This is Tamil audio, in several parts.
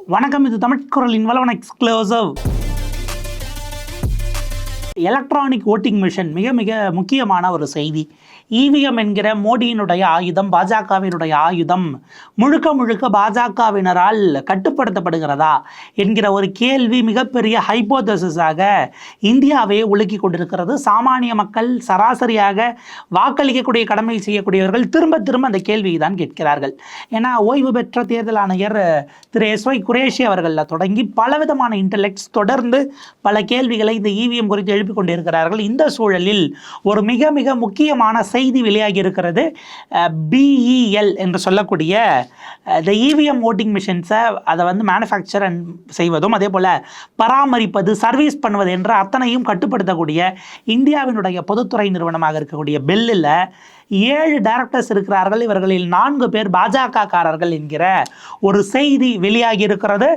வணக்கம் இது தமிழ் குரலின் Valavan exclusive electronic voting machine மிக மிக முக்கியமான ஒரு செய்தி. இவிஎம் என்கிற மோடியினுடைய ஆயுதம் பாஜகவினுடைய ஆயுதம் முழுக்க முழுக்க பாஜகவினரால் கட்டுப்படுத்தப்படுகிறதா என்கிற ஒரு கேள்வி மிகப்பெரிய ஹைப்போதசிஸாக இந்தியாவை உலுக்கி கொண்டிருக்கிறது. சாமானிய மக்கள் சராசரியாக வாக்களிக்கக்கூடிய கடமை செய்யக்கூடியவர்கள் திரும்ப திரும்ப அந்த கேள்வியை தான் கேட்கிறார்கள். ஏன்னா ஓய்வு பெற்ற தேர்தல் ஆணையர் திரு எஸ் ஒய் குரேஷி அவர்களில் தொடங்கி பலவிதமான இன்டலெக்ட்ஸ் தொடர்ந்து பல கேள்விகளை இந்த இவிஎம் குறித்து எழுப்பிக் கொண்டிருக்கிறார்கள். இந்த சூழலில் ஒரு மிக மிக முக்கியமான செய்தி வெளியாகி இருக்கிறது பிஇஎல் என்று சொல்லக்கூடிய இந்த இவிஎம் ஓட்டிங் மிஷின்ஸை அதை வந்து மேனுஃபேக்சர் அண்ட் செய்வதும் அதே போல் பராமரிப்பது சர்வீஸ் பண்ணுவது என்ற அத்தனையும் கட்டுப்படுத்தக்கூடிய இந்தியாவினுடைய பொதுத்துறை நிறுவனமாக இருக்கக்கூடிய பெல்லில் ஏழு டைரக்டர்ஸ் இருக்கிறார்கள். இவர்களில் நான்கு பேர் பாஜக காரர்கள் என்கிற ஒரு செய்தி வெளியாகி இருக்கிறது.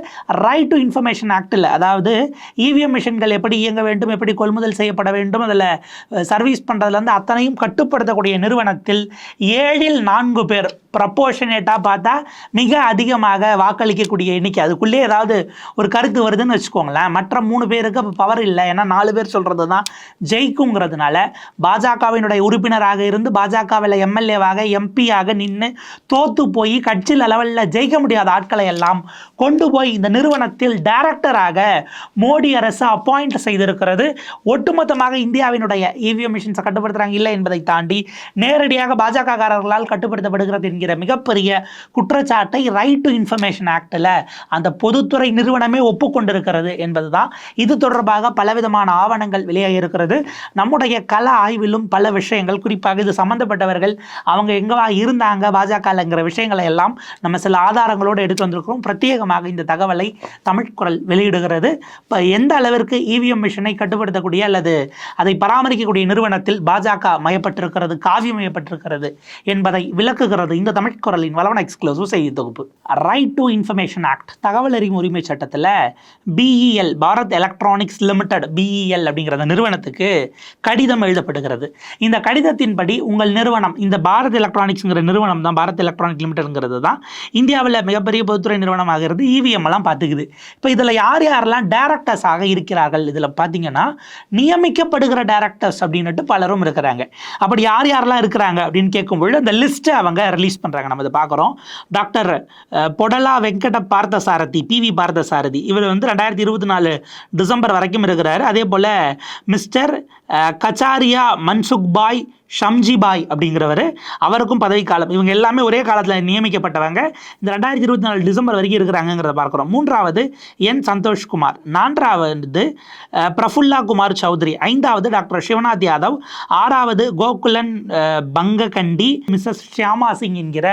ரைட் டு இன்ஃபர்மேஷன் ஆக்டில் அதாவது இவிஎம் மிஷின்கள் எப்படி இயங்க வேண்டும் எப்படி கொள்முதல் செய்யப்பட வேண்டும் அதில் சர்வீஸ் பண்ணுறதுலேருந்து அத்தனையும் கட்டுப்படுத்தக்கூடிய நிறுவனத்தில் ஏழில் நான்கு பேர் ப்ரப்போர்ஷனேட்டாக பார்த்தா மிக அதிகமாக வாக்களிக்கக்கூடிய எண்ணிக்கை. அதுக்குள்ளே ஏதாவது ஒரு கருத்து வருதுன்னு வச்சுக்கோங்களேன். மற்ற மூணு பேருக்கு பவர் இல்லை. ஏன்னா நாலு பேர் சொல்கிறது தான் ஜெயிக்குங்கிறதுனால பாஜகவினுடைய உறுப்பினராக இருந்து பாஜக பாமகவில் எம்எல்ஏவாக எம்பியாக நின்று தோத்து போய் கட்சியில் லெவலில் ஜெயிக்க முடியாத ஆட்களை எல்லாம் கொண்டு போய் இந்த நிறுவனத்தில் டைரக்டராக மோடி அரசு அப்பாயிண்ட் செய்திருக்கிறது. ஒட்டுமொத்தமாக இந்தியாவினுடைய இவிஎம் மிஷின்ஸை கட்டுப்படுத்துகிறாங்க இல்லை என்பதை தாண்டி நேரடியாக பாஜக காரர்களால் கட்டுப்படுத்தப்படுகிறது என்கிற மிகப்பெரிய குற்றச்சாட்டை ரைட் டு இன்ஃபர்மேஷன் ஆக்டில் அந்த பொதுத்துறை நிறுவனமே ஒப்புக்கொண்டிருக்கிறது என்பதுதான். இது தொடர்பாக பலவிதமான ஆவணங்கள் வெளியாகி இருக்கிறது நம்முடைய கல ஆய்விலும் பல விஷயங்கள் குறிப்பாக இது சம்பந்தப்பட்டவர்கள் அவங்க எங்கவா இருந்தாங்க பாஜகங்கிற விஷயங்களை எல்லாம் நம்ம சில ஆதாரங்களோடு எடுத்து வந்திருக்கிறோம். பிரத்யேகமாக இந்த தகவலை தமிழ் குரல் வெளியிடுகிறது. இப்போ எந்த அளவிற்கு இவிஎம் மிஷினை கட்டுப்படுத்தக்கூடிய அல்லது அதை பராமரிக்கக்கூடிய நிறுவனத்தில் பாஜக மயப்பட்டிருக்கிறது காவியமயப்பட்டிருக்கிறது என்பதை விளக்குகிறது இந்த தமிழ் குரலின் வளவன எக்ஸ்க்ளூசிவ் செய்தி தொகுப்பு. ரைட் டு இன்ஃபர்மேஷன் ஆக்ட் தகவல் அறியும் உரிமை சட்டத்தில் BEL Bharat electronics limited BEL அப்படிங்கிற நிறுவனத்துக்கு கடிதம் எழுதப்படுகிறது. இந்த கடிதத்தின்படி உங்கள் நிறுவனம் இந்த பாரத் எலக்ட்ரானிக்ஸ்ங்கிற நிறுவனம் தான் பாரத் எலக்ட்ரானிக் லிமிடெட்ங்கிறது தான் இந்தியாவில் மிகப்பெரிய பொதுத்துறை நிறுவனமாகிறது இவிஎம் எல்லாம் பார்த்துக்குது. இப்போ இதில் யார் யாரெல்லாம் டேரக்டர்ஸாக இருக்கிறார்கள்? இதில் பார்த்தீங்கன்னா நியமிக்கப்படுகிற டேரக்டர்ஸ் அப்படின்னுட்டு பலரும் இருக்கிறாங்க. அப்படி யார் யாரெல்லாம் இருக்கிறாங்க அப்படின்னு கேட்கும்பொழுது அந்த லிஸ்ட்டை அவங்க ரிலீஸ் பண்ணுறாங்க நம்ம இதை பார்க்குறோம். டாக்டர் பொடலா வெங்கட பார்த்தசாரதி பிவி பார்த்தசாரதி இவர் வந்து ரெண்டாயிரத்தி இருபத்தி நாலு டிசம்பர் வரைக்கும் இருக்கிறாரு. அதே போல் மிஸ்டர் கச்சாரியா மன்சுக் பாய் ஷம்ஜிபாய் அப்படிங்கிறவர் அவருக்கும் பதவிக்காலம். இவங்க எல்லாமே ஒரே காலத்தில் நியமிக்கப்பட்டவங்க. இந்த ரெண்டாயிரத்தி இருபத்தி நாலு டிசம்பர் வரைக்கும் இருக்கிறாங்கிறத பார்க்குறோம். மூன்றாவது என் சந்தோஷ்குமார் நான்காவது பிரஃபுல்லா குமார் சௌத்ரி. ஐந்தாவது டாக்டர் சிவநாத் யாதவ். ஆறாவது கோகுலன் பங்ககண்டி மிஸ்ஸஸ் ஷியாமா சிங் என்கிற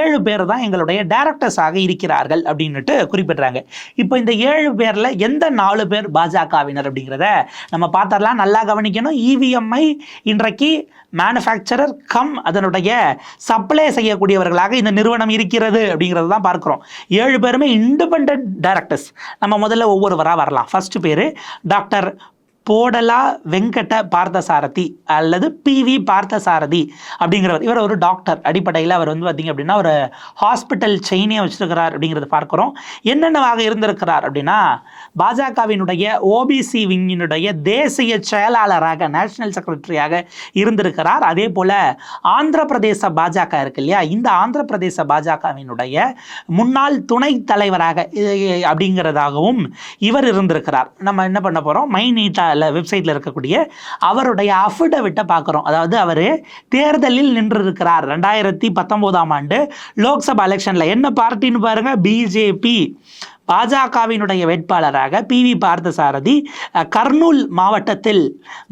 ஏழு பேர் தான் எங்களுடைய டைரக்டர்ஸாக இருக்கிறார்கள் அப்படின்னுட்டு குறிப்பிட்றாங்க. இப்போ இந்த ஏழு பேரில் எந்த நாலு பேர் பாஜகவினர் அப்படிங்கிறத நம்ம பார்த்தரலாம் நல்லா கவனிக்கணும். இவிஎம்ஐ இன்றைக்கு மேனுஃபேக்சரர் கம் அதனுடைய சப்ளை செய்யக்கூடியவர்களாக இந்த நிறுவனம் இருக்கிறது அப்படிங்கிறது தான் பார்க்குறோம். ஏழு பேருமே இண்டிபெண்ட் டைரக்டர்ஸ் நம்ம முதல்ல ஒவ்வொருவராக வரலாம். ஃபர்ஸ்ட் பேர் டாக்டர் போடலா வெங்கட பார்த்தசாரதி அல்லது பிவி பார்த்தசாரதி அப்படிங்கிறவர். இவர் ஒரு டாக்டர் அடிப்படையில் அவர் வந்து பார்த்திங்க அப்படின்னா ஒரு ஹாஸ்பிட்டல் செயினே வச்சுருக்கிறார் அப்படிங்கிறத பார்க்குறோம். என்னென்னவாக இருந்திருக்கிறார் அப்படின்னா பாஜகவினுடைய ஓபிசி விங்கினுடைய தேசிய செயலாளராக நேஷனல் செக்ரட்டரியாக இருந்திருக்கிறார். அதே போல் ஆந்திர பிரதேச பாஜக இருக்கு இல்லையா? இந்த ஆந்திர பிரதேச பாஜகவினுடைய முன்னாள் துணைத் தலைவராக அப்படிங்கிறதாகவும் இவர் இருந்திருக்கிறார். நம்ம என்ன பண்ண போகிறோம் மை வெப்சைட்டில் இருக்கக்கூடிய அவருடைய அஃபிடவிட்டை பார்க்குறோம் அதாவது அவர் தேர்தலில் நின்றிருக்கிறார். ரெண்டாயிரத்தி பத்தொம்போதாம் ஆண்டு லோக்சபா எலெக்ஷனில் என்ன பார்ட்டின்னு பாருங்கள் பிஜேபி பாஜகவினுடைய வேட்பாளராக பிவி பார்த்தசாரதி கர்னூல் மாவட்டத்தில்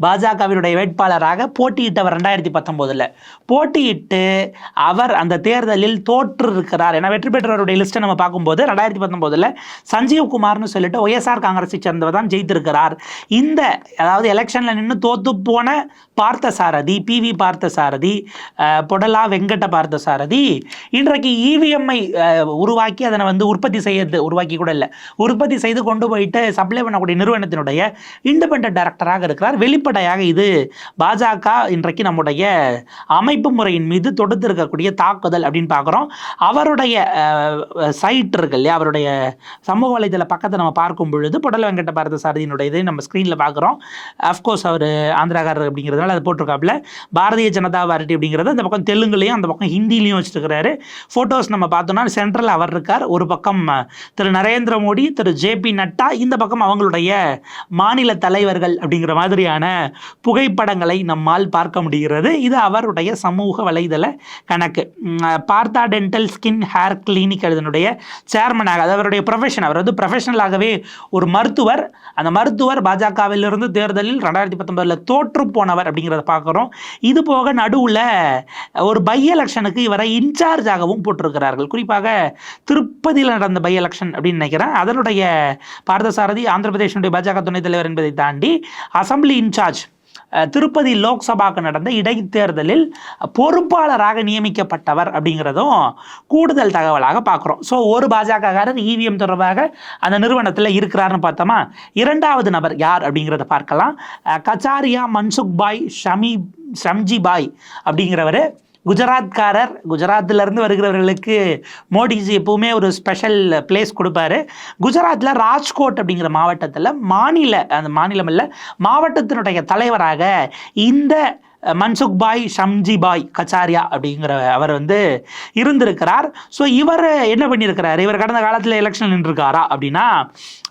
பாஜகவினுடைய வேட்பாளராக போட்டியிட்டவர் ரெண்டாயிரத்தி பத்தொம்போதில் போட்டியிட்டு அவர் அந்த தேர்தலில் தோற்று இருக்கிறார் என வெற்றி பெற்றவருடைய லிஸ்ட்டை நம்ம பார்க்கும்போது ரெண்டாயிரத்தி பத்தொம்போதில் சஞ்சீவ் குமார்னு சொல்லிட்டு ஒய்எஸ்ஆர் காங்கிரஸை சேர்ந்தவர் தான் ஜெயித்திருக்கிறார். இந்த அதாவது எலெக்ஷனில் நின்று தோத்து போன பார்த்தசாரதி பிவி பார்த்தசாரதி பொடலா வெங்கட பார்த்தசாரதி இன்றைக்கு இவிஎம்ஐ உருவாக்கி அதனை வந்து உற்பத்தி செய்ய உருவாக்கி கூட கூட உற்பத்தி செய்து கொண்டு போயிட்டு சப்ளை பண்ணக்கூடிய நிறுவனத்தினுடைய இண்டிபெண்ட் டைரக்டராக இருக்கிறார். வெளிப்படையாக இது பாஜக இன்றைக்கு நம்முடைய அமைப்பு முறையின் மீது தொடுத்திருக்கக்கூடிய தாக்குதல் அப்படின்னு பார்க்குறோம். அவருடைய சைட் இருக்கு இல்லையா? அவருடைய சமூக வலைதள பக்கத்தை நம்ம பார்க்கும் பொழுது புடல வெங்கட பாரத சாரதியினுடைய இதை நம்ம ஸ்க்ரீனில் பார்க்குறோம். அஃப்கோர்ஸ் அவர் ஆந்திராக்காரர் அப்படிங்கிறதுனால அதை போட்டிருக்காப்புல. பாரதிய ஜனதா பார்ட்டி அப்படிங்கிறது அந்த பக்கம் தெலுங்குலையும் அந்த பக்கம் ஹிந்திலையும் வச்சுருக்கிறாரு. ஃபோட்டோஸ் நம்ம பார்த்தோம்னா சென்ட்ரல் அவர் இருக்கார். ஒரு பக்கம் திரு நரேந்திர நரேந்திர மோடி திரு ஜே பி நட்டா இந்த பக்கம் அவங்களுடைய மாநில தலைவர்கள் அப்படிங்கிற மாதிரியான புகைப்படங்களை நம்மால் பார்க்க முடிகிறது. இது அவருடைய சமூக வலைதள கணக்கு. பார்த்தா டென்டல் ஸ்கின் ஹேர் கிளினிக் அதனுடைய சேர்மனாக அது அவருடைய ப்ரொஃபஷன் அவர் வந்து ப்ரொஃபஷனலாகவே ஒரு மருத்துவர். அந்த மருத்துவர் பாஜகவிலிருந்து தேர்தலில் ரெண்டாயிரத்தி பத்தொன்பதில் தோற்று போனவர் அப்படிங்கிறத பார்க்குறோம். இது போக நடுவில் ஒரு பை எலெக்ஷனுக்கு இவரை இன்சார்ஜாகவும் போட்டிருக்கிறார்கள். குறிப்பாக திருப்பதியில் நடந்த பை எலெக்ஷன் அப்படின்னு நினைக்கிறேன். அதனுடைய பார்த்தசாரதி ஆந்திர பிரதேசனுடைய பாஜக துணைத் தலைவர் என்பதை தாண்டி அசம்பிளி இன்சார்ஜ் திருப்பதி லோக்சபாக்கு நடந்த இடைத்தேர்தலில் பொறுப்பாளராக நியமிக்கப்பட்டவர் அப்படிங்கிறதும் கூடுதல் தகவலாக பார்க்குறோம். ஸோ ஒரு பாஜகக்காரர் இவிஎம் தொடர்பாக அந்த நிறுவனத்தில் இருக்கிறாருன்னு பார்த்தோமா? இரண்டாவது நபர் யார் அப்படிங்கிறத பார்க்கலாம். கச்சாரியா மன்சுக் பாய் ஷமி ஷம்ஜி பாய் அப்படிங்கிறவர் குஜராத்காரர் குஜராத்திலேருந்து வருகிறவர்களுக்கு மோடிஜி எப்பவுமே ஒரு ஸ்பெஷல் பிளேஸ் கொடுப்பாரு. குஜராத்தில் ராஜ்கோட் அப்படிங்கிற மாவட்டத்தில் மாநில அந்த மாநிலம் இல்லை மாவட்டத்தினுடைய தலைவராக இந்த மன்சுக் பாய் ஷம்ஜி பாய் கச்சாரியா அப்படிங்கிற அவர் வந்து இருந்திருக்கிறார். ஸோ இவர் என்ன பண்ணியிருக்கிறார்? இவர் கடந்த காலத்தில் எலெக்ஷன் நின்றுருக்காரா அப்படின்னா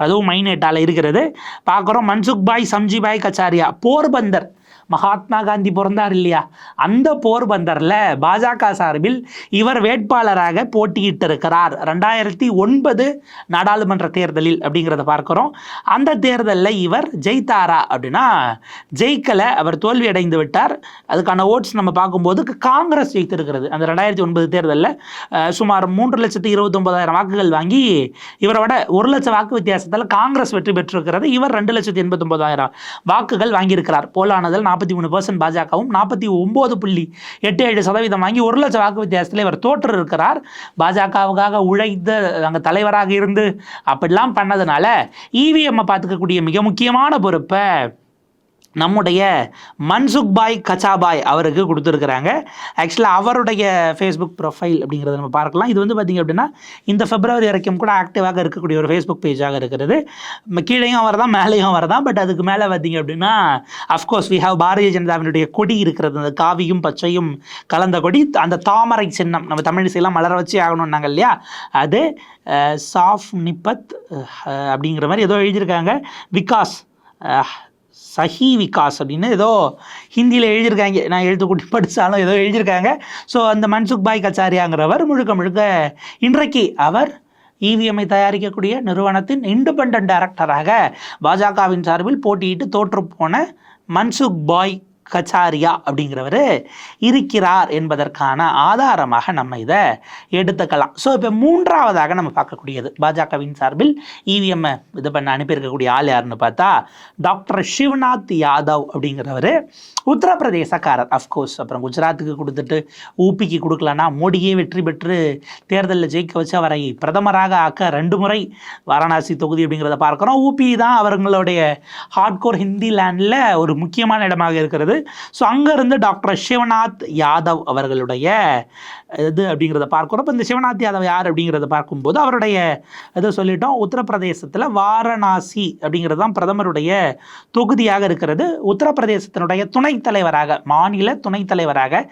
அதுவும் மைனேட்டால் இருக்கிறது. பார்க்குறோம் மன்சுக் பாய் சம்ஜி பாய் கச்சாரியா போர்பந்தர் மகாத்மா காந்தி பிறந்தார் இல்லையா? அந்த போர்பந்தரில் பாஜக சார்பில் இவர் வேட்பாளராக போட்டியிட்டு இருக்கிறார் ரெண்டாயிரத்தி ஒன்பது நாடாளுமன்ற தேர்தலில் அப்படிங்கிறத பார்க்குறோம். அந்த தேர்தலில் இவர் ஜெயித்தாரா அப்படின்னா ஜெயிக்கலை அவர் தோல்வி அடைந்து விட்டார். அதுக்கான ஓட்ஸ் நம்ம பார்க்கும்போது காங்கிரஸ் ஜெயித்திருக்கிறது. அந்த ரெண்டாயிரத்தி ஒன்பது தேர்தலில் சுமார் மூன்று லட்சத்தி இருபத்தொம்பதாயிரம் வாக்குகள் வாங்கி இவரோட ஒரு லட்சம் வாக்கு வித்தியாசத்தில் காங்கிரஸ் வெற்றி பெற்றிருக்கிறது. இவர் ரெண்டு லட்சத்தி எண்பத்தொம்பதாயிரம் வாக்குகள் வாங்கியிருக்கிறார். போலானதில் நாற்பத்தி மூணு பர்சன்ட் பாஜகவும் நாற்பத்தி ஒம்பது புள்ளி எட்டு ஏழு சதவீதம் வாங்கி ஒரு லட்சம் வாக்கு வித்தியாசத்தில் இவர் தோற்று இருக்கிறார். பாஜகவுக்காக உழைத்த அங்கே தலைவராக இருந்து அப்படிலாம் பண்ணதுனால இவிஎம்மை பார்த்துக்கக்கூடிய மிக முக்கியமான பொறுப்பை நம்முடைய மன்சுக் பாய் கச்சாபாய் அவருக்கு கொடுத்துருக்குறாங்க. ஆக்சுவலாக அவருடைய ஃபேஸ்புக் ப்ரொஃபைல் அப்படிங்கிறத நம்ம பார்க்கலாம். இது வந்து பார்த்திங்க அப்படின்னா இந்த பிப்ரவரி வரைக்கும் கூட ஆக்டிவாக இருக்கக்கூடிய ஒரு ஃபேஸ்புக் பேஜாக இருக்கிறது. கீழேயும் அவர் மேலேயும் வரதான் பட் அதுக்கு மேலே பார்த்திங்க அப்படின்னா of course we have Bharatiya ஜனதாவினுடைய கொடி இருக்கிறது. அந்த காவியும் பச்சையும் கலந்த கொடி. அந்த தாமரை சின்னம் நம்ம தமிழிசையெல்லாம் மலர வச்சு ஆகணும்னாங்க இல்லையா? அது சாஃப் நிப்பத் அப்படிங்கிற மாதிரி ஏதோ எழுதியிருக்காங்க. விகாஸ் சஹி விகாஸ் அப்படின்னு ஏதோ ஹிந்தியில் எழுதியிருக்காங்க. நான் எழுத்து கூட்டி படித்தாலும் ஏதோ எழுதியிருக்காங்க. ஸோ அந்த மன்சுக் பாய் கச்சாரியாங்கிறவர் முழுக்க முழுக்க இன்றைக்கு அவர் இவிஎம்ஐ தயாரிக்கக்கூடிய நிறுவனத்தின் இண்டிபெண்ட் டைரக்டராக பாஜகவின் சார்பில் போட்டியிட்டு தோற்றுப்போன மன்சுக் பாய். கச்சாரியா அப்படிங்கிறவர் இருக்கிறார் என்பதற்கான ஆதாரமாக நம்ம இதை எடுத்துக்கலாம். ஸோ இப்போ மூன்றாவதாக நம்ம பார்க்கக்கூடியது. பாஜகவின் சார்பில் இவிஎம் இது பண்ண அனுப்பியிருக்கக்கூடிய ஆள் யாருன்னு பார்த்தா டாக்டர் சிவநாத் யாதவ் அப்படிங்கிறவர் உத்தரப்பிரதேசக்காரர். அஃப்கோர்ஸ் அப்புறம் குஜராத்துக்கு கொடுத்துட்டு ஊபிக்கு கொடுக்கலன்னா மோடியே வெற்றி பெற்று தேர்தலில் ஜெயிக்க வச்சு அவரை பிரதமராக ஆக்க ரெண்டு முறை வாரணாசி தொகுதி அப்படிங்கிறத பார்க்குறோம். ஊபி தான் அவர்களுடைய ஹார்ட்கோர் ஹிந்தி லேண்டில் ஒரு முக்கியமான இடமாக இருக்கிறது. ஸோ அங்கேருந்து டாக்டர் சிவநாத் யாதவ் அவர்களுடைய இது அப்படிங்கிறத பார்க்குறோம் இப்போ இந்த சிவநாத் யாதவ் யார் அப்படிங்கிறத பார்க்கும்போது அவருடைய இதை சொல்லிட்டோம். உத்தரப்பிரதேசத்தில் வாரணாசி அப்படிங்கிறது தான் பிரதமருடைய தொகுதியாக இருக்கிறது. உத்தரப்பிரதேசத்தினுடைய துணைத் தலைவராக மாநில துணைத் தலைவராக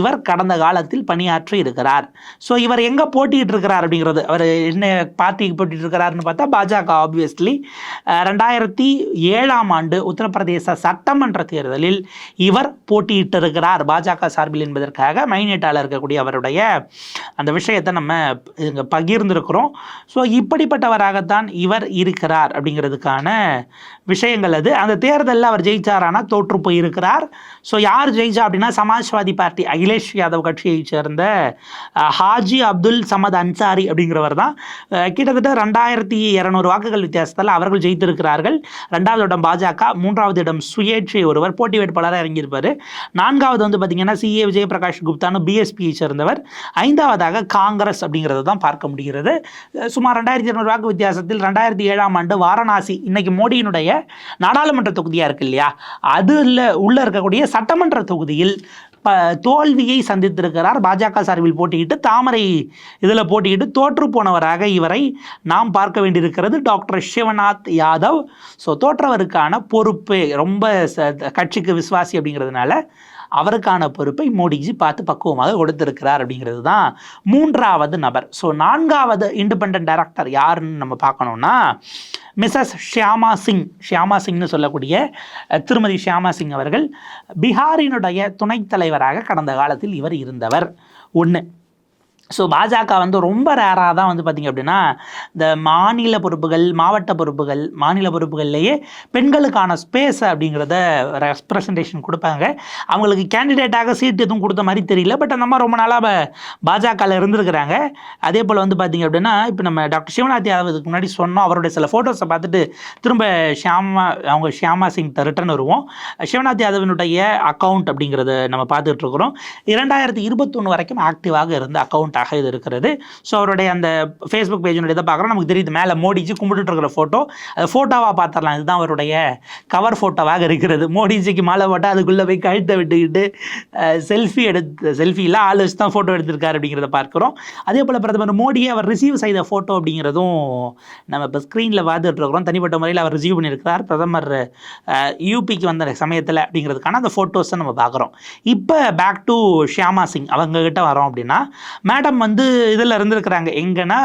இவர் கடந்த காலத்தில் பணியாற்றி இருக்கிறார். ஸோ இவர் எங்கே போட்டிகிட்டு இருக்கிறார் அப்படிங்கிறது அவர் என்ன பார்ட்டிக்கு போட்டிட்டு இருக்கிறாருன்னு பார்த்தா பாஜக ஆப்வியஸ்லி ரெண்டாயிரத்தி ஏழாம் ஆண்டு உத்தரப்பிரதேச சட்டமன்ற தேர்தலில் இவர் போட்டியிட்டு இருக்கிறார் பாஜக சார்பில் என்பதற்காக மைனேட்டால் இருக்கக்கூடிய அவருடைய அந்த விஷயத்தை நம்ம இங்கே பகிர்ந்திருக்கிறோம். ஸோ இப்படிப்பட்டவராகத்தான் இவர் இருக்கிறார் அப்படிங்கிறதுக்கான விஷயங்கள் அது. அந்த தேர்தலில் அவர் ஜெயிச்சாரானா தோற்று போயிருக்கிறார். ஸோ யார் ஜெயிச்சா அப்படின்னா சமாஜ்வாதி பார்ட்டி அகிலேஷ் யாதவ் கட்சியை சேர்ந்த ஹாஜி அப்துல் சமத் அன்சாரி அப்படிங்கிறவர் தான். கிட்டத்தட்ட ரெண்டாயிரத்தி இரநூறு வாக்குகள் வித்தியாசத்தில் அவர்கள் ஜெயித்திருக்கிறார்கள். ரெண்டாவது இடம் பாஜக மூன்றாவது இடம் சுயேட்சை ஒருவர் போட்டி வேட்பாளராக இறங்கியிருப்பார். நான்காவது வந்து பார்த்திங்கன்னா சிஏ விஜயபிரகாஷ் குப்தான்னு பிஎஸ்பியை சேர்ந்தவர். ஐந்தாவதாக காங்கிரஸ் அப்படிங்கிறத தான் பார்க்க முடிகிறது. சுமார் ரெண்டாயிரத்தி இரநூறு வாக்கு வித்தியாசத்தில் ரெண்டாயிரத்தி ஏழாம் ஆண்டு வாரணாசி இன்னைக்கு மோடியினுடைய நாடாளுமன்ற தொகுதியாக இருக்கு இல்லையா? அதில் உள்ள இருக்கக்கூடிய சட்டமன்ற தொகுதியில் ப தோல்வியை சந்தித்திருக்கிறார். பாஜக சார்பில் போட்டியிட்டு தாமரை இதில் போட்டியிட்டு தோற்று போனவராக இவரை நாம் பார்க்க வேண்டியிருக்கிறது டாக்டர் சிவநாத் யாதவ். ஸோ தோற்றவருக்கான பொறுப்பு ரொம்ப ச கட்சிக்கு விசுவாசி அப்படிங்கிறதுனால அவருக்கான பொறுப்பை மோடிஜி பார்த்து பக்குவமாக கொடுத்திருக்கிறார் அப்படிங்கிறது தான் மூன்றாவது நபர். ஸோ நான்காவது இண்டிபெண்ட் டைரக்டர் யாருன்னு நம்ம பார்க்கணுன்னா மிஸ்ஸஸ் ஷியாமா சிங். ஷியாமா சிங்னு சொல்லக்கூடிய திருமதி ஷியாமா சிங் அவர்கள் பீகாரினுடைய துணைத் தலைவராக கடந்த காலத்தில் இவர் இருந்தவர். ஒன்று ஸோ பாஜக வந்து ரொம்ப ரேராக தான் வந்து பார்த்திங்க அப்படின்னா இந்த மாநில பொறுப்புகள் மாவட்ட பொறுப்புகள் மாநில பொறுப்புகள்லேயே பெண்களுக்கான ஸ்பேஸ் அப்படிங்கிறத ரெப்ரசன்டேஷன் கொடுப்பாங்க. அவங்களுக்கு கேண்டிடேட்டாக சீட் எதுவும் கொடுத்த மாதிரி தெரியல. பட் அந்த மாதிரி ரொம்ப நாளாக பாஜகவில் இருந்திருக்கிறாங்க. அதே போல் வந்து பார்த்திங்க அப்படின்னா இப்போ நம்ம டாக்டர் சிவநாத் யாதவ் இதுக்கு முன்னாடி சொன்னோம். அவருடைய சில ஃபோட்டோஸை பார்த்துட்டு திரும்ப ஷியாமா அவங்க ஷியாமா சிங் ரிட்டர்ன் வருவோம். சிவநாத் யாதவனுடைய அக்கௌண்ட் அப்படிங்கிறத நம்ம பார்த்துட்டு இருக்கிறோம். இரண்டாயிரத்தி இருபத்தொன்று வரைக்கும் ஆக்டிவாக இருந்த அக்கௌண்ட் அக்கௌண்ட்டாக இது இருக்கிறது. ஸோ அவருடைய அந்த ஃபேஸ்புக் பேஜினுடைய இதை பார்க்குறோம். நமக்கு தெரியுது மேலே மோடிஜி கும்பிட்டுட்டு இருக்கிற ஃபோட்டோ அது ஃபோட்டோவாக பார்த்துடலாம். இதுதான் அவருடைய கவர் ஃபோட்டோவாக இருக்கிறது. மோடிஜிக்கு மாலை போட்டால் அதுக்குள்ளே போய் கழுத்தை விட்டுக்கிட்டு செல்ஃபி எடுத்து செல்ஃபியில் ஆள் வச்சு தான் ஃபோட்டோ எடுத்திருக்காரு அப்படிங்கிறத பார்க்குறோம். அதே போல் பிரதமர் மோடியை அவர் ரிசீவ் செய்த ஃபோட்டோ அப்படிங்கிறதும் நம்ம இப்போ ஸ்க்ரீனில் பார்த்துட்டு இருக்கிறோம். தனிப்பட்ட முறையில் அவர் ரிசீவ் பண்ணியிருக்கிறார். பிரதமர் யூபிக்கு வந்த சமயத்தில் அப்படிங்கிறதுக்கான அந்த ஃபோட்டோஸை நம்ம பார்க்குறோம். இப்போ பேக் டு ஷியாமா சிங். அவங்கக்கிட்ட வரோம் அப்படின்னா மேடம் வந்து இதில் இருந்திருக்கிறாங்க. எங்கன்னா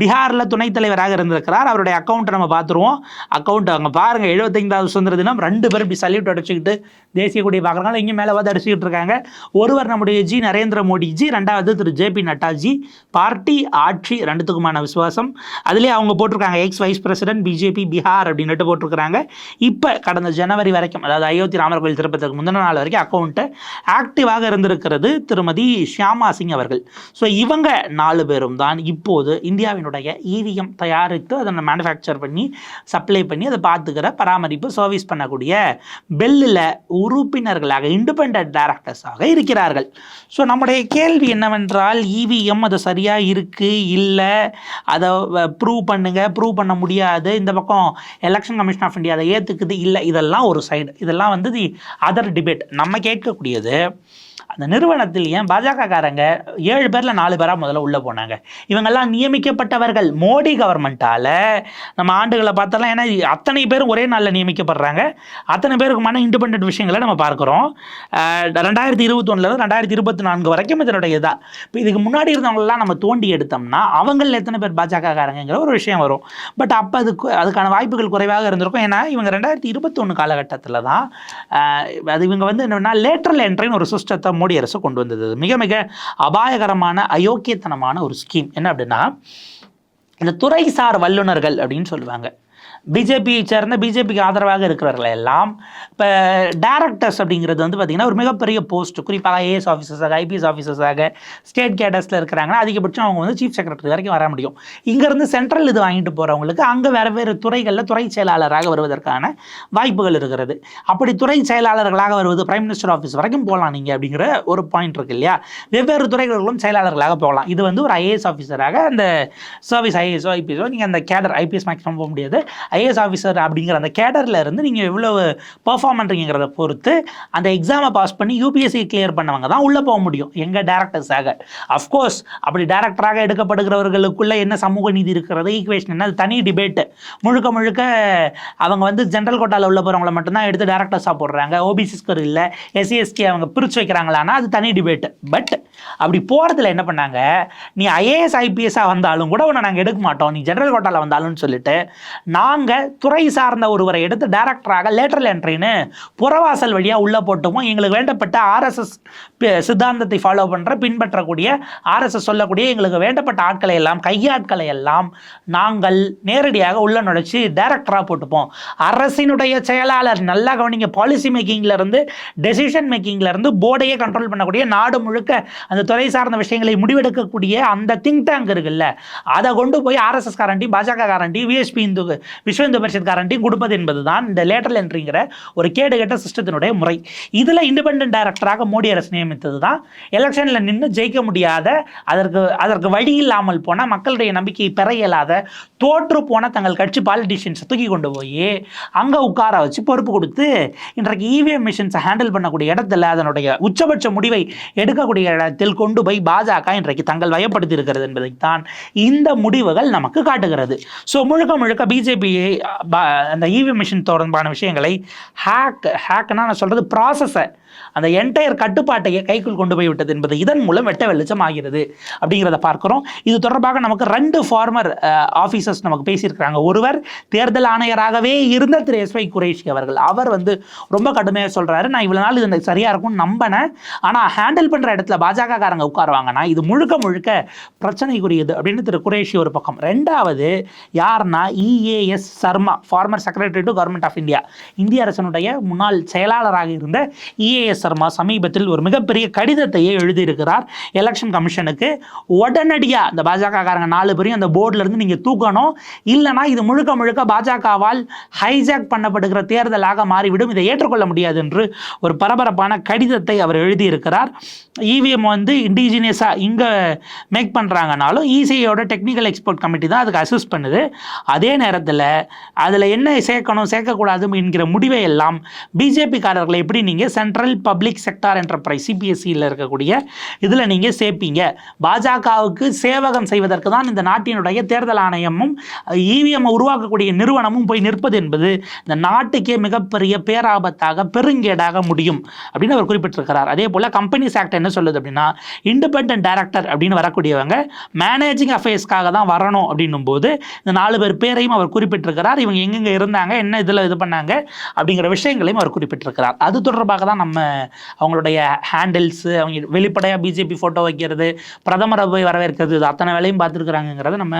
பீகாரில் துணைத் தலைவராக இருந்திருக்கிறார். அவருடைய அக்கௌண்ட்டை நம்ம பார்த்துருவோம். அக்கௌண்ட் அங்கே பாருங்கள் எழுபத்தைந்தாவது சுதந்திர தினம் ரெண்டு பேரும் இப்படி சல்யூட் அடிச்சுக்கிட்டு தேசிய கொடியை பார்க்குறாங்க இங்கே மேலே வந்து அடிச்சுக்கிட்டு இருக்காங்க. ஒருவர் நம்முடைய ஜி நரேந்திர மோடிஜி ரெண்டாவது திரு ஜேபி நட்டாஜி பார்ட்டி ஆட்சி ரெண்டுத்துக்குமான விசுவாசம். அதிலே அவங்க போட்டிருக்காங்க. Ex vice president BJP Bihar அப்படின்னுட்டு போட்டிருக்கிறாங்க. இப்போ கடந்த ஜனவரி வரைக்கும் அதாவது அயோத்தி ராமர் கோயில் திருப்பத்துக்கு முந்தின நாள் வரைக்கும் அக்கௌண்ட்டை ஆக்டிவாக இருந்திருக்கிறது திருமதி ஷியாமா சிங் அவர்கள். ஸோ இவங்க நாலு பேரும் தான் இப்போது இந்தியாவினுடைய இவிஎம் தயாரித்து அதை மேனுஃபேக்சர் பண்ணி சப்ளை பண்ணி அதை பார்த்துக்கிற பராமரிப்பு சர்வீஸ் பண்ணக்கூடிய பெல்லில் உறுப்பினர்களாக இண்டிபெண்ட் டைரக்டர்ஸாக இருக்கிறார்கள். ஸோ நம்முடைய கேள்வி என்னவென்றால் இவிஎம் அது சரியாக இருக்குது இல்லை அதை ப்ரூவ் பண்ணுங்க ப்ரூவ் பண்ண முடியாது இந்த பக்கம் எலெக்ஷன் கமிஷன் ஆஃப் இந்தியா அதை ஏற்றுக்குது இல்லை இதெல்லாம் ஒரு சைடு இதெல்லாம் வந்து தி அதர் டிபேட் நம்ம கேட்கக்கூடியது அந்த நிறுவனத்தில் ஏன் பாஜகக்காரங்க ஏழு பேரில் நாலு பேராக முதல்ல உள்ளே போனாங்க. இவங்கெல்லாம் நியமிக்கப்பட்டவர்கள் மோடி கவர்மெண்ட்டால் நம்ம ஆண்டுகளை பார்த்தலாம் ஏன்னா அத்தனை பேரும் ஒரே நாளில் நியமிக்கப்படுறாங்க. அத்தனை பேருக்குமான இண்டிபெண்ட் விஷயங்களை நம்ம பார்க்குறோம். ரெண்டாயிரத்தி இருபத்தொன்னுலேருந்து ரெண்டாயிரத்தி இருபத்தி நான்கு வரைக்கும் இதனுடைய இதாக இப்போ இதுக்கு முன்னாடி இருந்தவங்களெல்லாம் நம்ம தோண்டி எடுத்தோம்னா அவங்களில் எத்தனை பேர் பாஜகக்காரங்கிற ஒரு விஷயம் வரும். பட் அப்போ அதுக்கு அதுக்கான வாய்ப்புகள் குறைவாக இருந்திருக்கும். ஏன்னா இவங்க ரெண்டாயிரத்தி இருபத்தொன்று காலகட்டத்தில் தான் அது இவங்க வந்து என்னன்னா லேட்ரல் என்ட்ரின்னு ஒரு சிஸ்டத்தை மோடி அரசு கொண்டு வந்தது. மிக மிக அபாயகரமான அயோக்கியத்தனமான ஒரு ஸ்கீம் என்ன அப்படின்னா இந்த துறைசார் வல்லுநர்கள் அப்படின்னு சொல்லுவாங்க. பிஜேபியை சேர்ந்த பிஜேபிக்கு ஆதரவாக இருக்கிறவர்கள் எல்லாம் இப்போ டேரக்டர்ஸ் அப்படிங்கிறது வந்து பார்த்திங்கன்னா ஒரு மிகப்பெரிய போஸ்ட் குறிப்பாக ஐஏஎஸ் ஆஃபீஸர்ஸாக ஐபிஎஸ் ஆஃபீஸர்ஸாக ஸ்டேட் கேடர்ஸில் இருக்கிறாங்கன்னா அதிகபட்சம் அவங்க வந்து சீஃப் செக்ரட்டரி வரைக்கும் வர முடியும். இங்கேருந்து சென்ட்ரல் இது வாங்கிட்டு போகிறவங்களுக்கு அங்கே வேறு வேறு துறைகளில் துறை செயலாளராக வருவதற்கான வாய்ப்புகள் இருக்கிறது. அப்படி துறை செயலாளர்களாக வருவது பிரைம் மினிஸ்டர் ஆஃபீஸ் வரைக்கும் போகலாம் நீங்கள் அப்படிங்கிற ஒரு பாயிண்ட் இருக்குது இல்லையா? வெவ்வேறு துறைகளுக்கும் செயலாளர்களாக போகலாம். இது வந்து ஒரு ஐஏஎஸ் ஆஃபீஸராக அந்த சர்வீஸ் ஐஏஎஸ்ஓ ஐபிஎஸ்ஓ நீங்கள் அந்த கேடர் ஐபிஎஸ் மேக்ஸிமம் போக முடியாது. ஐஏஎஸ் ஆஃபீஸர் அப்படிங்கிற அந்த கேடரில் இருந்து நீங்கள் எவ்வளவு பர்ஃபார்ம் பண்ணுறீங்கிறத பொறுத்து அந்த எக்ஸாமை பாஸ் பண்ணி யூபிஎஸ்சி கிளியர் பண்ணவங்க தான் உள்ளே போக முடியும். எங்கள் டேரக்டர்ஸாக அஃப்கோர்ஸ் அப்படி டேரக்டராக எடுக்கப்படுகிறவர்களுக்குள்ள என்ன சமூக நீதி இருக்கிறது ஈக்குவேஷன் என்ன அது தனி டிபேட்டு முழுக்க முழுக்க அவங்க வந்து ஜென்ரல் கோட்டாவில் உள்ள போகிறவங்கள மட்டும்தான் எடுத்து டேரக்டர்ஸாக போடுறாங்க. ஓபிசிஸ்கர் இல்லை எஸ்சிஎஸ்டி அவங்க பிரித்து வைக்கிறாங்களான்னா அது தனி டிபேட்டு பட் அப்படி போகிறதுல என்ன பண்ணாங்க? நீ ஐஏஎஸ் ஐபிஎஸ்ஸாக வந்தாலும் கூட உன்னை நாங்கள் எடுக்க மாட்டோம். நீ ஜென்ரல் கோட்டாவில் வந்தாலும்னு சொல்லிட்டு நாங்கள் துறை சார்ந்த ஒருவரை எடுத்து டேரக்டராக லேட்டரல் என்ட்ரின்னு புறவாசல் வழியாக உள்ளே போட்டுமோ எங்களுக்கு வேண்டப்பட்ட ஆர்எஸ்எஸ் சித்தாந்தத்தை ஃபாலோ பண்ணுற பின்பற்றக்கூடிய ஆர்எஸ்எஸ் சொல்லக்கூடிய எங்களுக்கு வேண்டப்பட்ட ஆட்களை எல்லாம் கையாட்களை எல்லாம் நாங்கள் நேரடியாக உள்ள நுழைச்சி டேரக்டராக போட்டுப்போம். அரசினுடைய செயலாளர் நல்லா கவனிங்க பாலிசி மேக்கிங்லேருந்து டெசிஷன் மேக்கிங்லேருந்து போர்டையே கண்ட்ரோல் பண்ணக்கூடிய நாடு முழுக்க அந்த துறை சார்ந்த விஷயங்களை முடிவெடுக்கக்கூடிய அந்த திங்க் டேங்க் இருக்குல்ல அதை கொண்டு போய் ஆர்எஸ்எஸ் காரண்டி பாஜக guarantee VSP Hindu Vishwa Hindu Parishad guarantee கொடுப்பது என்பது தான் இந்த லேட்டரல் என்ட்ரிங்கிற ஒரு கேடுகட்ட சிஸ்டத்தினுடைய முறை. இதில் இண்டிபெண்ட் டைரக்டராக மோடி அரசு நியமித்தது தான் எலெக்ஷனில் நின்று ஜெயிக்க முடியாத அதற்கு அதற்கு வழி இல்லாமல் போன மக்களுடைய நம்பிக்கையை பெற இயலாத தோற்று போன தங்கள் கட்சி பாலிட்டிஷியன்ஸை தூக்கி கொண்டு போய் அங்கே உட்கார வச்சு பொறுப்பு கொடுத்து இன்றைக்கு இவிஎம் மிஷின்ஸை ஹேண்டில் பண்ணக்கூடிய இடத்துல அதனுடைய உச்சபட்ச முடிவை எடுக்கக்கூடிய இடத்தில் கொண்டு போய் பாஜக இன்றைக்கு தங்கள் வயப்படுத்தி இருக்கிறது என்பதைத்தான் இந்த முடிவுகள் நமக்கு காட்டுகிறது. ஸோ முழுக்க முழுக்க பிஜேபி அந்த இவி மிஷின் தொடர்பான விஷயங்களை ஹேக் ஹேக்னா நான் சொல்கிறது ப்ராசஸை அந்த என்டையர் கட்டுப்பாட்டை கைக்குள் கொண்டு போய் விட்டது என்பது இதன் மூலம் வெட்ட வெளிச்சம் ஆகிறது அப்படிங்கிறத பார்க்கிறோம். இது தொடர்பாக நமக்கு ரெண்டு ஃபார்மர் ஆஃபீஸர்ஸ் நமக்கு பேசியிருக்கிறாங்க. ஒருவர் தேர்தல் ஆணையராகவே இருந்த திரு எஸ் வை குரேஷி அவர்கள். அவர் வந்து ரொம்ப கடுமையாக சொல்கிறாரு நான் இவ்வளோ நாள் இது சரியாக இருக்கும்னு நம்பினேன். ஆனால் ஹேண்டில் பண்ணுற இடத்துல பாஜக காரங்க உட்காருவாங்கன்னா இது முழுக்க முழுக்க பிரச்சனைக்குரியது அப்படின்னு திரு குரேஷி ஒரு பக்கம். ரெண்டாவது யார்னா EAS Sarma former secretary to government of India இந்திய அரசனுடைய முன்னாள் செயலாளராக இருந்த இஏஎஸ் சர்மா சமீபத்தில் ஒரு மிகப்பெரிய கடிதத்தையே எழுதியிருக்கிறார் எலெக்ஷன் கமிஷனுக்கு உடனடியாக இந்த பாஜக காரங்க நாலு பேரையும் அந்த போர்டுல இருந்து நீங்கள் தூக்கணும். இல்லைனா இது முழுக்க முழுக்க பாஜகவால் ஹைஜாக் பண்ணப்படுகிற தேர்தலாக மாறிவிடும். இதை ஏற்றுக்கொள்ள முடியாது என்று ஒரு பரபரப்பான கடிதத்தை அவர் எழுதியிருக்கிறார். இவிஎம் வந்து இண்டிஜினியஸாக இங்கே மேக் பண்ணுறாங்கனாலும் இசிஐயோட டெக்னிக்கல் எக்ஸ்போர்ட் கமிட்டி தான் அதுக்கு அசிஸ்ட் பண்ணுது. அதே நேரத்தில் அதில் என்ன சேர்க்கணும் சேர்க்கக்கூடாது என்கிற முடிவை எல்லாம் பிஜேபிக்காரர்களை எப்படி நீங்கள் சென்ட்ரல் பப்ளிக் செக்டார் என்டர்பிரைஸ் சிபிஎஸ்சியில் இருக்கக்கூடிய இதில் நீங்கள் சேர்ப்பீங்க. பாஜகவுக்கு சேவகம் செய்வதற்கு தான் இந்த நாட்டினுடைய தேர்தல் ஆணையமும் இவிஎம் உருவாக்கக்கூடிய நிறுவனமும் போய் நிற்பது என்பது இந்த நாட்டுக்கே மிகப்பெரிய பேராபத்தாக பெருங்கேடாக முடியும் அப்படின்னு அவர் குறிப்பிட்டிருக்கிறார். அதே போல் கம்பெனிஸ் ஆக்ட் என்ன சொல்லுது அப்படின்னா இண்டிபெண்ட் டைரக்டர் அப்படின்னு வரக்கூடியவங்க மேனேஜிங் அஃபேர்ஸ்க்காக தான் வரணும் அப்படின்னும் போது இந்த நாலு பேர் பேரையும் அவர் குறிப்பிட்டிருக்கிறார். இவங்க எங்கெங்கே இருந்தாங்க என்ன இதில் இது பண்ணாங்க அப்படிங்கிற விஷயங்களையும் அவர் குறிப்பிட்டிருக்கிறார். அது தொடர்பாக தான் நம்ம அவங்களுடைய ஹேண்டில்ஸ் அவங்க வெளிப்படையாக பிஜேபி ஃபோட்டோ வைக்கிறது பிரதமரை போய் வரவேற்கிறது இது அத்தனை வேலையும் பார்த்துருக்குறாங்கிறத நம்ம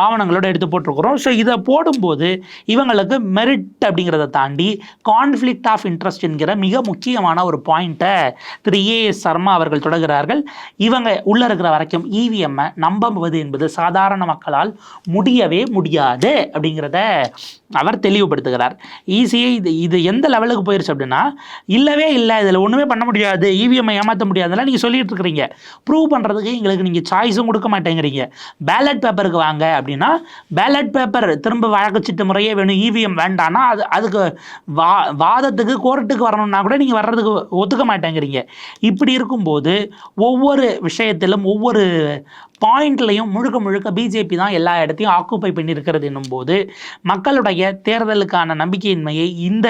ஆவணங்களோட எடுத்து போட்டிருக்கிறோம். ஸோ இதை போடும்போது இவங்களுக்கு மெரிட் அப்படிங்கிறத தாண்டி கான்ஃப்ளிக்ட் ஆஃப் இன்ட்ரெஸ்ட் என்கிற மிக முக்கியமான ஒரு பாயிண்ட்டை திரு ஏஎஸ் சர்மா அவர்கள் தொடர்கிறார்கள். இவங்க உள்ள இருக்கிற வரைக்கும் இவிஎம்மை நம்புவது என்பது சாதாரண மக்களால் முடியவே முடியாது அப்படிங்கிறத அவர் தெளிவுபடுத்துகிறார். ஈஸியாக இது இது எந்த லெவலுக்கு போயிருச்சு அப்படின்னா இல்லவே இல்லை இதில் ஒன்றுமே பண்ண முடியாது. இவிஎம்ஐ ஏமாற்ற முடியாதுலாம் நீங்கள் சொல்லிட்டு இருக்கிறீங்க. ப்ரூவ் பண்ணுறதுக்கு எங்களுக்கு நீங்கள் சாய்ஸும் கொடுக்க மாட்டேங்கிறீங்க. பேலட் பேப்பருக்கு வாங்க அப்படின்னா பேலட் பேப்பர் திரும்ப வழக்கச்சிட்டு முறையே வேணும். இவிஎம் வேண்டாம்னா அது அதுக்கு வா வாதத்துக்கு கோர்ட்டுக்கு வரணும்னா கூட நீங்கள் வர்றதுக்கு ஒத்துக்க மாட்டேங்கிறீங்க. இப்படி இருக்கும்போது ஒவ்வொரு விஷயத்திலும் ஒவ்வொரு பாயிண்ட்லையும் முழுக்க முழுக்க பிஜேபி தான் எல்லா இடத்தையும் ஆக்குப்பை பண்ணியிருக்கிறது என்னும்போது மக்களுடைய தேர்தலுக்கான நம்பிக்கையின்மையை இந்த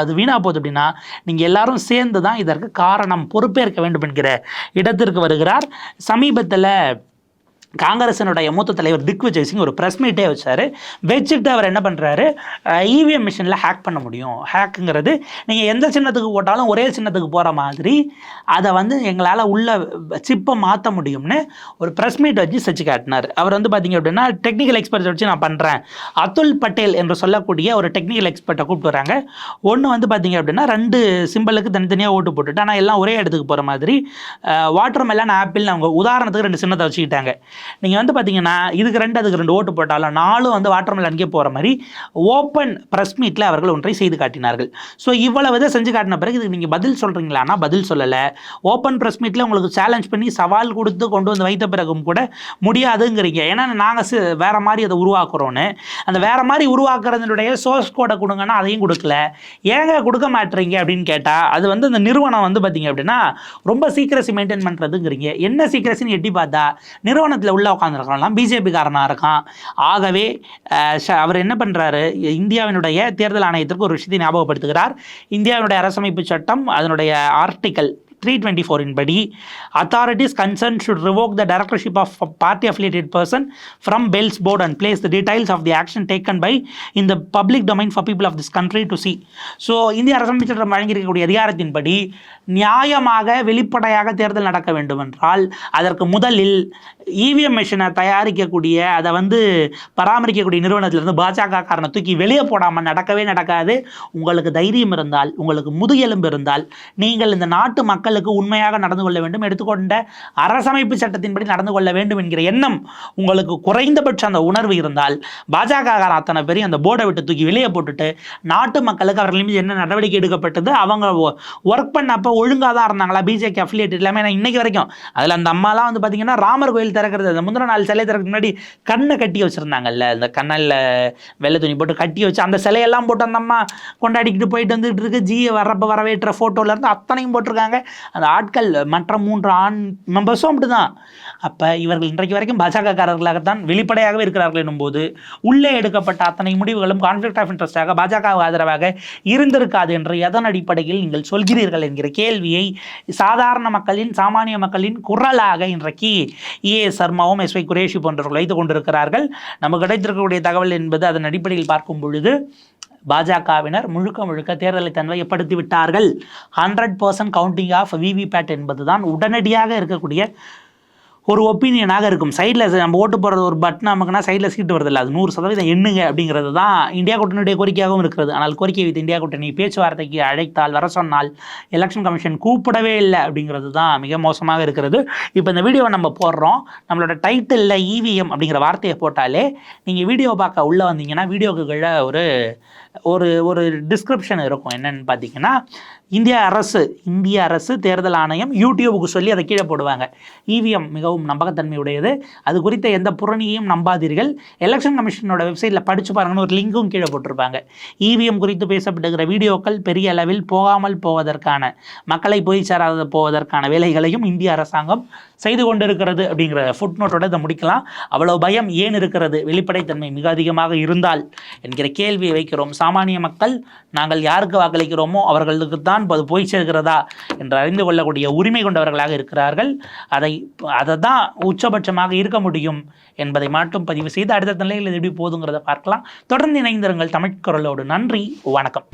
அது வீணா போகுது அப்படின்னா நீங்கள் எல்லாரும் சேர்ந்து தான் இதற்கு காரணம் பொறுப்பேற்க வேண்டும் என்கிற இடத்திற்கு வருகிறார். சமீபத்தில் காங்கிரஸினுடைய மூத்த தலைவர் திக்விஜய் சிங் ஒரு ப்ரெஸ் மீட்டே வச்சார். வச்சுட்டு அவர் என்ன பண்ணுறாரு இவிஎம் மிஷினில் ஹேக் பண்ண முடியும். ஹேக்குங்கிறது நீங்கள் எந்த சின்னத்துக்கு போட்டாலும் ஒரே சின்னத்துக்கு போகிற மாதிரி அதை வந்து எங்களால் உள்ள சிப்பை மாற்ற முடியும்னு ஒரு ப்ரெஸ் மீட் வச்சு செஞ்சு காட்டினார். அவர் வந்து பார்த்தீங்க அப்படின்னா டெக்னிக்கல் எக்ஸ்பர்ட் வச்சு நான் பண்ணுறேன் அதுல் பட்டேல் என்று சொல்லக்கூடிய ஒரு டெக்னிக்கல் எக்ஸ்பர்ட்டை கூப்பிட்டு வராங்க. ஒன்று வந்து பார்த்தீங்க அப்படின்னா ரெண்டு சிம்பிளுக்கு தனித்தனியாக ஓட்டு போட்டுட்டு ஆனால் எல்லாம் ஒரே இடத்துக்கு போகிற மாதிரி வாட்டர் மெலன் ஆப்பிள் அவங்க உதாரணத்துக்கு ரெண்டு சின்னத்தை வச்சுக்கிட்டாங்க. நீங்கள் வந்து பார்த்தீங்கன்னா இதுக்கு ரெண்டு அதுக்கு ரெண்டு ஓட்டு போட்டாலும் நாலும் வந்து வாட்டர் மெலனுக்கே போகிற மாதிரி ஓப்பன் ப்ரெஸ் மீட்டில் அவர்கள் ஒன்றை செய்து காட்டினார்கள். ஸோ இவ்வளவு இதை செஞ்சு காட்டின பிறகு இதுக்கு நீங்கள் பதில் சொல்கிறீங்களான்னா பதில் சொல்லலை. ஓப்பன் ப்ரெஸ் மீட்டில் உங்களுக்கு சேலஞ்ச் பண்ணி சவால் கொடுத்து கொண்டு வந்து வைத்த பிறகும் கூட முடியாதுங்கிறீங்க. ஏன்னா நாங்கள் சி வேறு மாதிரி அதை உருவாக்குறோன்னு. அந்த வேறு மாதிரி உருவாக்குறதுனுடைய சோர்ஸ் கோடை கொடுங்கன்னா அதையும் கொடுக்கல. ஏங்க கொடுக்க மாட்டுறீங்க அப்படின்னு கேட்டால் அது வந்து அந்த நிறுவனம் வந்து பார்த்தீங்க அப்படின்னா ரொம்ப சீக்கிரசி மெயின்டைன் பண்ணுறதுங்கிறீங்க என்ன சீக்கிரசின்னு எட்டி பார்த்தா நிறுவனத்தில் உள்ளே உட்காந்துருக்கலாம் பிஜேபிக்காரனாக இருக்கான் ஆகவே ஷ- அவர் என்ன பண்ணுறாரு இந்தியாவினுடைய தேர்தல் ஆணையத்திற்கு ஒரு விஷயத்தை ஞாபகப்படுத்துகிறார். இந்தியாவினுடைய அரசமைப்பு சட்டம் அதனுடைய ஆர்டிக்கல் த்ரீ டுவெண்ட்டி ஃபோரின் படி authorities concern should revoke the directorship of party affiliated person from BEL's board and place the details of the action taken by இந்த public domain for people of this country to see so இந்திய அரசமைப்பு சட்டம் வழங்கியிருக்கக்கூடிய அதிகாரத்தின்படி நியாயமாக வெளிப்படையாக தேர்தல் நடக்க வேண்டும் என்றால் அதற்கு முதலில் இவிஎம் மிஷினை தயாரிக்கக்கூடிய அதை வந்து பராமரிக்கக்கூடிய நிறுவனத்திலிருந்து பாஜக காரனை தூக்கி வெளியே போடாமல் நடக்கவே நடக்காது. உங்களுக்கு தைரியம் இருந்தால் உங்களுக்கு முதுகெலும்பு இருந்தால் நீங்கள் இந்த நாட்டு மக்கள் மக்களுக்கு உண்மையாக நடந்து கொள்ள வேண்டும். எடுத்துக்கொண்ட அரசமைப்பு சட்டத்தின்படி நடந்து கொள்ள வேண்டும் என்கிற எண்ணம் உங்களுக்கு குறைந்தபட்ச அந்த உணர்வு இருந்தால் பாஜக அத்தனை பேரையும் அந்த போர்டை விட்டு தூக்கி வெளியே போட்டுட்டு நாட்டு மக்களுக்கு அவர்கள் மீது என்ன நடவடிக்கை எடுக்கப்பட்டது? அவங்க ஒர்க் பண்ணப்போ ஒழுங்காக தான் இருந்தாங்களா? பிஜேபி அஃபிலியேட் இல்லாமல் ஏன்னா இன்னைக்கு வரைக்கும் அதில் அந்த அம்மாலாம் வந்து பார்த்தீங்கன்னா ராமர் கோயில் திறக்கிறது அந்த முந்தின நாள் சிலை திறக்கிறது முன்னாடி கண்ணை கட்டி வச்சுருந்தாங்கல்ல அந்த கண்ணில் வெள்ளை துணி போட்டு கட்டி வச்சு அந்த சிலையெல்லாம் போட்டு அந்த அம்மா கொண்டாடிக்கிட்டு போயிட்டு வந்துகிட்டு இருக்கு. ஜியை வரப்போ வரவேற்ற ஃபோட்டோலேருந்து அத்தனையும் போட்டிருக்காங்க. அந்த ஆட்கள் மற்ற மூன்று ஆண் மெம்பர்ஸும் அப்படிதான். அப்போ இவர்கள் இன்றைக்கு வரைக்கும் பாஜகக்காரர்களாகத்தான் வெளிப்படையாகவே இருக்கிறார்கள் எனும்போது உள்ளே எடுக்கப்பட்ட அத்தனை முடிவுகளும் கான்ஃப்ளிக்ட் ஆஃப் இன்ட்ரெஸ்டாக பாஜக ஆதரவாக இருந்திருக்காது என்று எதன் அடிப்படையில் நீங்கள் சொல்கிறீர்கள் என்கிற கேள்வியை சாதாரண மக்களின் சாமானிய மக்களின் குரலாக இன்றைக்கு ஏ. சர்மாவும் எஸ். வை. குரேஷி போன்றவர்கள் வைத்துக் கொண்டிருக்கிறார்கள். நமக்கு கிடைத்திருக்கக்கூடிய தகவல் என்பது அதன் அடிப்படையில் பார்க்கும் பொழுது பாஜகவினர் முழுக்க முழுக்க தேர்தலை தன்மையப்படுத்தி விட்டார்கள் hundred percent counting of VVPAT என்பதுதான் உடனடியாக இருக்கக்கூடிய ஒரு ஒப்பீனியனாக இருக்கும். சைடில் நம்ம ஓட்டு போடுறது ஒரு பட்டன் நமக்குனா சைடில் சீட்டு வருதில்ல அது நூறு சதவீதம் எண்ணுங்க அப்படிங்கிறது தான் இந்தியா கூட்டணியுடைய கோரிக்கையாகவும் இருக்கிறது. ஆனால் கோரிக்கை வித் இந்தியா கூட்டணி பேச்சுவார்த்தைக்கு அழைத்தால் வர சொன்னால் எலெக்ஷன் கமிஷன் கூப்பிடவே இல்லை அப்படிங்கிறது தான் மிக மோசமாக இருக்கிறது. இப்போ இந்த வீடியோவை நம்ம போடுறோம். நம்மளோட டைட்டிலில் இவிஎம் அப்படிங்கிற வார்த்தையை போட்டாலே நீங்கள் வீடியோ பார்க்க உள்ளே வந்தீங்கன்னா வீடியோக்கு கீழே ஒரு ஒரு ஒரு டிஸ்கிரிப்ஷன் இருக்கும். என்னன்னு பார்த்தீங்கன்னா இந்திய அரசு இந்திய அரசு தேர்தல் ஆணையம் யூடியூபுக்கு சொல்லி அதை கீழே போடுவாங்க. இவிஎம் மிகவும் நம்பகத்தன்மையுடையது. அது குறித்த எந்த புரணியையும் நம்பாதீர்கள். எலெக்ஷன் கமிஷனோட வெப்சைட்டில் படித்து பாருங்கன்னு ஒரு லிங்க்கும் கீழே போட்டிருப்பாங்க. இவிஎம் குறித்து பேசப்படுகிற வீடியோக்கள் பெரிய அளவில் போகாமல் போவதற்கான மக்களை போய் சேராத போவதற்கான வேலைகளையும் இந்திய அரசாங்கம் செய்து கொண்டிருக்கிறது அப்படிங்கிற ஃபுட் நோட்டோட இதை முடிக்கலாம். அவ்வளோ பயம் ஏன் இருக்கிறது? வெளிப்படைத்தன்மை மிக அதிகமாக இருந்தால் என்கிற கேள்வியை வைக்கிறோம். சாமானிய மக்கள் நாங்கள் யாருக்கு வாக்களிக்கிறோமோ அவர்களுக்கு தான் அது போய் சேர்கிறதா என்று அறிந்து கொள்ளக்கூடிய உரிமை கொண்டவர்களாக இருக்கிறார்கள். அதை அதை தான் உச்சபட்சமாக இருக்க முடியும் என்பதை மட்டும் பதிவு செய்து அடுத்த நிலையில் எப்படி போதுங்கிறத பார்க்கலாம். தொடர்ந்து இணைந்திருங்கள் தமிழ் குரலோடு. நன்றி வணக்கம்.